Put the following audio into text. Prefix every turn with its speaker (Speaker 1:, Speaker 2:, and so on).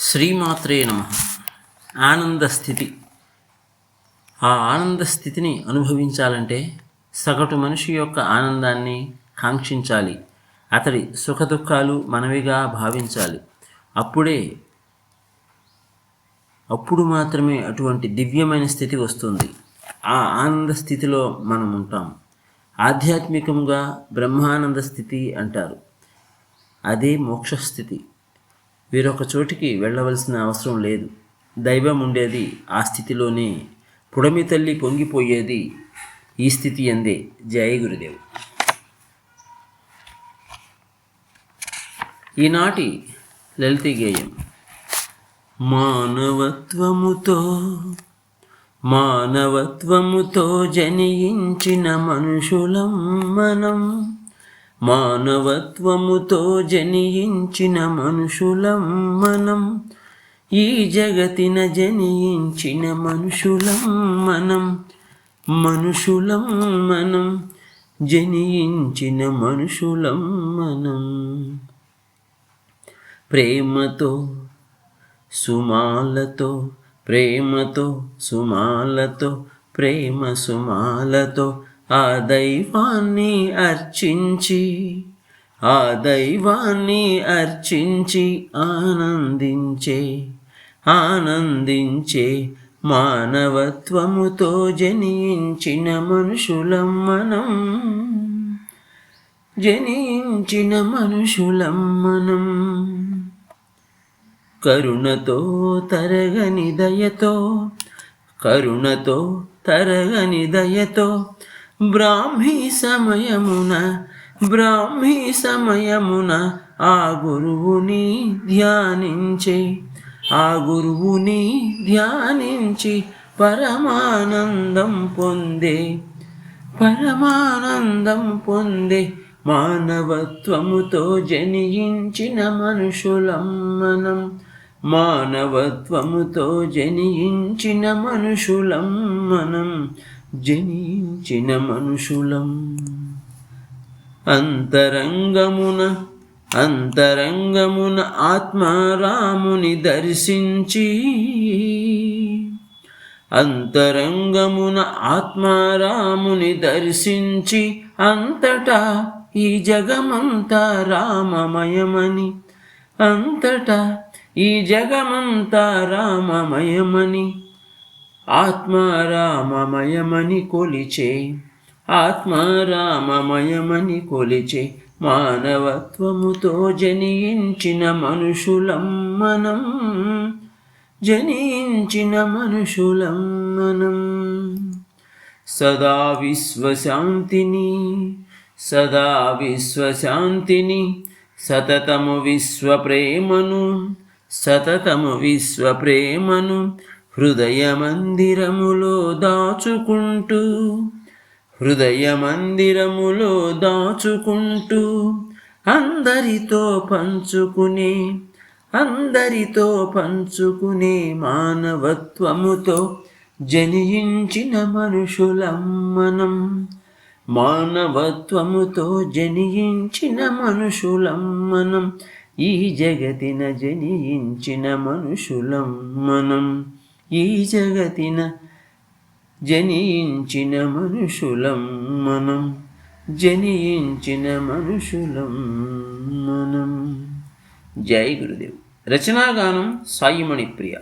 Speaker 1: శ్రీమాత్రే నమ. ఆనంద స్థితి ఆ ఆనంద స్థితిని అనుభవించాలంటే సగటు మనిషి యొక్క ఆనందాన్ని కాంక్షించాలి. అతడి సుఖదుఖాలు మనవిగా భావించాలి. అప్పుడే అప్పుడు మాత్రమే అటువంటి దివ్యమైన స్థితి వస్తుంది. ఆ ఆనంద స్థితిలో మనం ఉంటాం ఆధ్యాత్మికంగా బ్రహ్మానంద స్థితి అంటారు. అదే మోక్షస్థితి. వేరొక చోటికి వెళ్ళవలసిన అవసరం లేదు. దైవం ఉండేది ఆ స్థితిలోనే పుడమి తల్లి పొంగిపోయేది ఈ స్థితి అందే జయ గురుదేవ్. ఈనాటి లలిత గేయం. మానవత్వముతో మానవత్వముతో జనించిన మనుషులం మనం. మానవత్వముతో జనించిన మనుషులం మనం ఈ జగతిన జనించిన మనుషులం మనం మనుషులం మనం జనించిన మనుషులం మనం. ప్రేమతో సుమాలతో ప్రేమతో సుమాలతో ప్రేమ సుమాలతో ఆ దైవాన్ని అర్చించి ఆ దైవాన్ని అర్చించి ఆనందించే ఆనందించే మానవత్వముతో జనించిన మనుషులం మనం. జనించిన మనుషులం మనం. కరుణతో తరగని దయతో కరుణతో తరగని దయతో బ్రాహ్మీ సమయమున బ్రాహ్మీ సమయమున ఆ గురువుని ధ్యానించి ఆ గురువుని ధ్యానించి పరమానందం పొందే పరమానందం పొందే మానవత్వముతో జనించిన మనుషులం మనం మానవత్వముతో జనించిన మనుషులం మనం జనించిన మనుషులం. అంతరంగమున అంతరంగమున ఆత్మారాముని దర్శించి అంతరంగమున ఆత్మారాముని దర్శించి అంతటా ఈ జగమంతా రామమయమని అంతటా ఈ జగమంతా రామమయమని ఆత్మారామమయమని కొలిచే ఆత్మారామమయమని కొలిచే మానవత్వముతో జనించిన మనుషులం మనం జనించిన మనుషులం మనం. సదా విశ్వశాంతిని సదా విశ్వశాంతిని సతతము విశ్వప్రేమను సతతము విశ్వప్రేమను హృదయ మందిరములో దాచుకుంటూ హృదయ మందిరములో దాచుకుంటూ అందరితో పంచుకునే అందరితో పంచుకునే మానవత్వముతో జనించిన మనుషులం మనం మానవత్వముతో జనించిన మనుషులం మనం ఈ జగతిన జనించిన మనుషులం మనం ఈ జగతిన జనించిన మనుషులం మనం జనించిన మనుషులం మనం. జై గురుదేవ్. రచనాగానం సాయిమణి ప్రియ